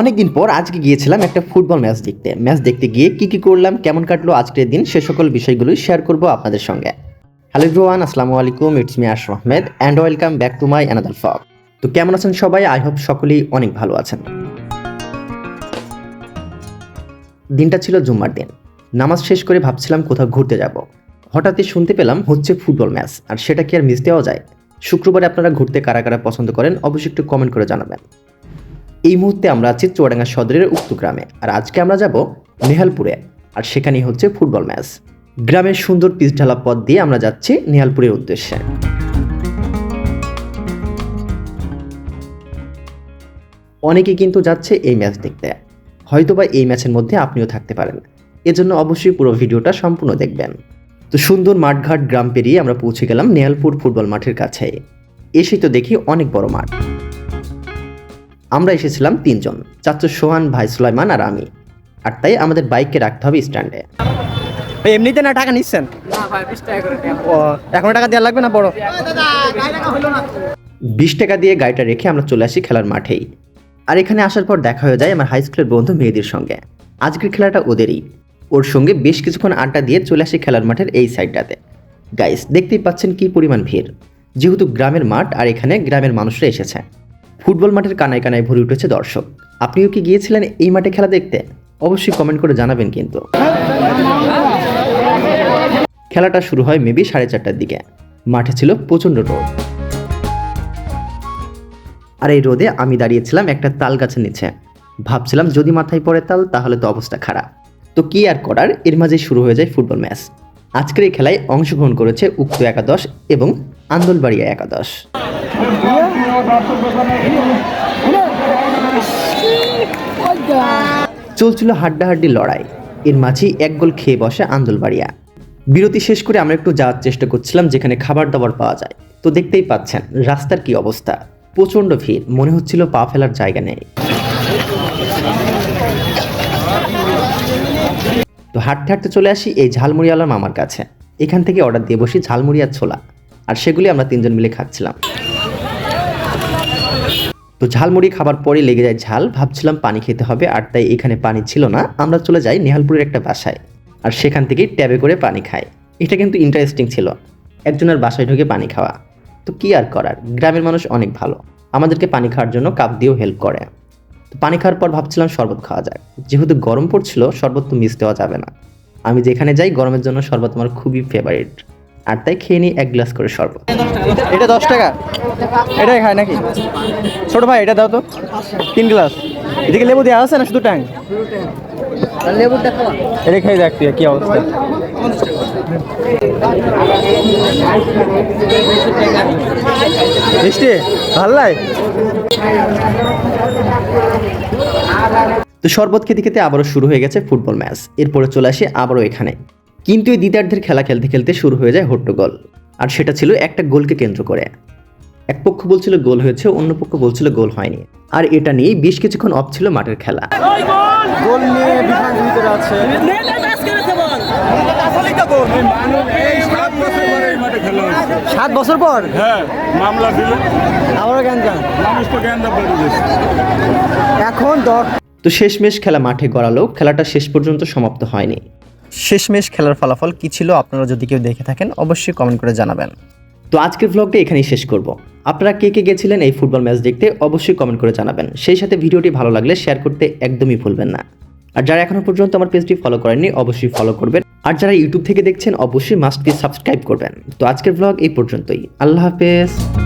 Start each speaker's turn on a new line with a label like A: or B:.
A: অনেকদিন পর আজকে গিয়েছিলাম একটা ফুটবল ম্যাচ দেখতে। ম্যাচ দেখতে গিয়ে কি কি করলাম, কেমন কাটলো আজকের দিন, সে সকল বিষয়গুলোই শেয়ার করব আপনাদের সঙ্গে। হ্যালো এভরিওয়ান আসসালামু আলাইকুম it's me Ashraf Ahmed and welcome back to my another ফক তো কেমন আছেন সবাই? আই হোপ সকলেই অনেক ভালো আছেন। দিনটা ছিল জুম্মার দিন। নামাজ শেষ করে ভাবছিলাম কোথাও ঘুরতে যাব। হঠাৎই শুনতে পেলাম হচ্ছে ফুটবল ম্যাচ, আর সেটা কি আর মিস দেওয়া যায়? শুক্রবারে আপনারা ঘুরতে কারা কারা পছন্দ করেন, অবশ্যই একটু কমেন্ট করে জানাবেন। এই মুহূর্তে আমরা আছি চুয়াডাঙ্গা সদরের উক্ত গ্রামে। আর আজকে আমরা যাব নেহালপুরে। আর সেখানেই হচ্ছে ফুটবল ম্যাচ। গ্রামের সুন্দর পিচ ঢালা পথ দিয়ে আমরা যাচ্ছি নেহালপুরের উদ্দেশ্যে। অনেকে কিন্তু যাচ্ছে এই ম্যাচ দেখতে। হয়তোবা এই ম্যাচের মধ্যে আপনিও থাকতে পারেন। এজন্য অবশ্যই পুরো ভিডিওটা সম্পূর্ণ দেখবেন। তো সুন্দর মাঠঘাট গ্রাম পেরিয়ে আমরা পৌঁছে গেলাম নেহালপুর ফুটবল মাঠের কাছে। এসেই তো দেখি অনেক বড় মাঠ। আমরা এসেছিলাম তিনজন চাচু সোহান ভাই সুলাইমান আর আমি। আর তাই আমাদের বাইককে রাখতে হবে স্ট্যান্ডে।
B: এমনিতে না টাকা নিচ্ছেন। ও এখনও টাকা দেওয়া লাগবে না বড়?
A: বিশ টাকা দিয়ে গাড়িটা রেখে আমরা চলে আসি খেলার মাঠেই। আর এখানে আসার পর দেখা হয়ে যায় আমার হাই স্কুলের বন্ধু মেয়েদের সঙ্গে। আজকের খেলাটা ওদেরই। ওর সঙ্গে বেশ কিছুক্ষণ আড্ডা দিয়ে চলে আসি খেলার মাঠের এই সাইডটাতে। গাইস দেখতেই পাচ্ছেন কি পরিমাণ ভিড়। যেহেতু গ্রামের মাঠ আর এখানে গ্রামের মানুষরা এসেছে। ফুটবল মাঠের কানায় কানায় ভরে উঠেছে দর্শক। আপনিও কি গিয়েছিলেন এই মাঠে খেলা দেখতে? অবশ্যই কমেন্ট করে জানাবেন কিন্তু। খেলাটা শুরু হয় মেবি সাড়ে চারটার দিকে। মাঠে ছিল প্রচণ্ড রোদ। আর এই রোদে আমি দাঁড়িয়েছিলাম একটা তাল গাছের নিচে। ভাবছিলাম যদি মাথায় পড়ে তাল, তাহলে তো অবস্থা খারাপ। তো কি আর করার, এর মাঝে শুরু হয়ে যায় ফুটবল ম্যাচ। আজকের এই খেলায় অংশগ্রহণ করেছে উক্ত একাদশ এবং আন্দোলবাড়িয়া একাদশ। চলছিল হাড্ডাহাড্ডি লড়াই। এর মাঝেই এক গোল খেয়ে বসে আন্দোলবাড়িয়া বিরতি শেষ করে আমরা একটু যাওয়ার চেষ্টা করছিলাম, যেখানে খাবার দাবার পাওয়া যায়। তো দেখতেই পাচ্ছেন, রাস্তার কি অবস্থা। প্রচণ্ড ভিড়, মনে হচ্ছিল পা ফেলার জায়গা নেই। তো হাঁটতে হাঁটতে চলে আসি এই ঝালমুড়িওয়ালার মামার কাছে। এখান থেকে অর্ডার দিয়ে বসি ঝালমুড়ি আর ছোলা। আর সেগুলি আমরা তিনজন মিলে খাচ্ছিলাম। তো ঝালমুড়ি খাবার পরে লেগে যায় ঝাল, ভাবছিলাম পানি খেতে হবে, আর তাই এখানে পানি ছিল না। আমরা চলে যাই নেহালপুরের একটা বাসায়, আর সেখান থেকেই ট্যাবে করে পানি খাই। এটা কিন্তু ইন্টারেস্টিং ছিল, একজনের বাসায় ঢুকে পানি খাওয়া। তো কি আর করার, গ্রামের মানুষ অনেক ভালো, আমাদেরকে পানি খাওয়ার জন্য কাপ দিয়েও হেল্প করে। তো পানি খাওয়ার পর ভাবছিলাম শরবত খাওয়া যায় যেহেতু গরম পড়ছিল, শরবত তো মিস দেওয়া যাবে না। আমি যেখানে যাই, গরমের জন্য শরবত আমার খুবই ফেভারিট আর তাই খেয়ে নিই এক গ্লাস করে শরবত
B: এটা দশ টাকা। এটাই খায় নাকি? ছোট ভাই, এটা দাও তো। তিন গ্লাস। এদিকে লেবু দেওয়া আছে না শুধু ট্যাং? এটা খেয়ে দেখ কি অবস্থা। মিষ্টি, ভালো
A: তো শরবত খেতে খেতে আবারও শুরু হয়ে গেছে ফুটবল ম্যাচ। এরপরে চলে আসি আবারও এখানে। কিন্তু এই দ্বিতীয়ার্ধের খেলা খেলতে খেলতে শুরু হয়ে যায় হট্টগোল আর সেটা ছিল একটা গোলকে কেন্দ্র করে। এক পক্ষ বলছিল গোল হয়েছে অন্য পক্ষ বলছিল গোল হয়নি। আর এটা নিয়েই বেশ কিছুক্ষণ অফ ছিল মাঠের খেলা।
B: গোল নিয়ে আছে। সাত বছর পর?
C: হ্যাঁ মামলা দিল
B: আবারও জ্ঞান
C: মানুষ তো জ্ঞান
B: এখন দশ
A: তো শেষমেশ খেলা মাঠে গড়ালো। খেলাটা শেষ পর্যন্ত সমাপ্ত হয়নি। শেষমেশ খেলার ফলাফল কি ছিল আপনারা যদি কেউ দেখে থাকেন, অবশ্যই কমেন্ট করে জানাবেন। তো আজকের ভ্লগটা এখানেই শেষ করব। আপনারা কে কে গেছিলেন এই ফুটবল ম্যাচ দেখতে, অবশ্যই কমেন্ট করে জানাবেন। সেই সাথে ভিডিওটি ভালো লাগলে শেয়ার করতে একদমই ভুলবেন না। আর যারা এখনও পর্যন্ত আমার পেজটি ফলো করেননি, অবশ্যই ফলো করবেন। আর যারা ইউটিউব থেকে দেখছেন, অবশ্যই মাস্টটি সাবস্ক্রাইব করবেন। তো আজকের ভ্লগ এই পর্যন্তই। আল্লাহ হাফেজ।